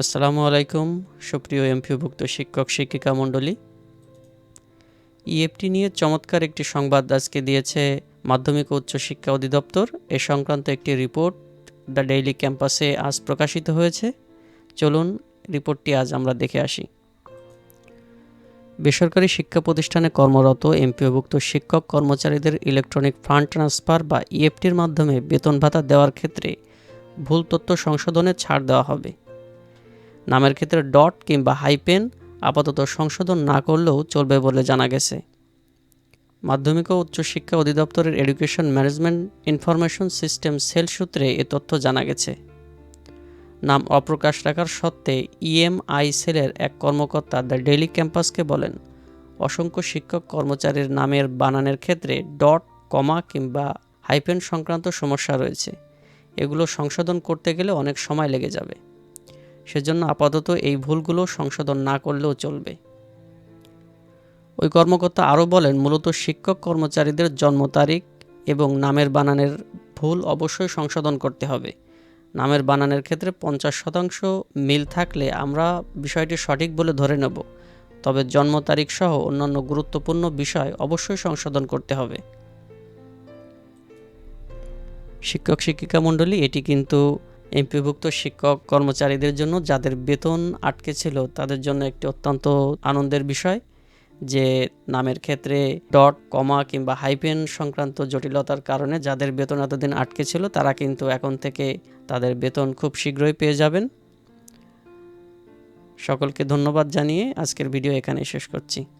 আসসালামু আলাইকুম, সুপ্রিয় এমপিওভুক্ত শিক্ষক শিক্ষিকা মণ্ডলী। ইএফটি নিয়ে চমৎকার একটি সংবাদ আজকে দিয়েছে মাধ্যমিক উচ্চ শিক্ষা অধিদপ্তর। এ সংক্রান্ত একটি রিপোর্ট দ্য ডেইলি ক্যাম্পাসে আজ প্রকাশিত হয়েছে। চলুন রিপোর্টটি আজ আমরা দেখে আসি। বেসরকারি শিক্ষা প্রতিষ্ঠানে কর্মরত এমপিওভুক্ত শিক্ষক কর্মচারীদের ইলেকট্রনিক ফান্ড ট্রান্সফার বা ইএফটির মাধ্যমে বেতন ভাতা দেওয়ার ক্ষেত্রে ভুল তথ্য সংশোধনে ছাড় দেওয়া হবে। নামের ক্ষেত্রে ডট কিংবা হাইপেন আপাতত সংশোধন না করলেও চলবে বলে জানা গেছে। মাধ্যমিক ও উচ্চশিক্ষা অধিদপ্তরের education management information system cell সূত্রে এ তথ্য জানা গেছে। নাম অপ্রকাশ রাখার সত্ত্বে ইএমআই সেলের এক কর্মকর্তা দ্য ডেইলি ক্যাম্পাসকে বলেন, অসংখ্য শিক্ষক কর্মচারীর নামের বানানের ক্ষেত্রে ডট, কমা কিংবা হাইপেন সংক্রান্ত সমস্যা রয়েছে। এগুলো সংশোধন করতে গেলে অনেক সময় লেগে যাবে। সেজন্য আপাতত এই ভুলগুলো সংশোধন না করলেও চলবে। ওই কর্মকর্তা আরও বলেন, মূলত শিক্ষক কর্মচারীদের জন্ম তারিখ এবং নামের বানানের ভুল অবশ্যই সংশোধন করতে হবে। নামের বানানের ক্ষেত্রে পঞ্চাশ শতাংশ মিল থাকলে আমরা বিষয়টি সঠিক বলে ধরে নেব। তবে জন্ম তারিখ সহ অন্যান্য গুরুত্বপূর্ণ বিষয় অবশ্যই সংশোধন করতে হবে। শিক্ষক শিক্ষিকা মণ্ডলী, এটি কিন্তু এমপিভুক্ত শিক্ষক কর্মচারীদের জন্য যাদের বেতন আটকে ছিল, তাদের জন্য একটি অত্যন্ত আনন্দের বিষয় যে নামের ক্ষেত্রে ডট, কমা কিংবা হাইপেন সংক্রান্ত জটিলতার কারণে যাদের বেতন এতদিন আটকে ছিল, তারা কিন্তু এখন থেকে তাদের বেতন খুব শীঘ্রই পেয়ে যাবেন। সকলকে ধন্যবাদ জানিয়ে আজকের ভিডিও এখানেই শেষ করছি।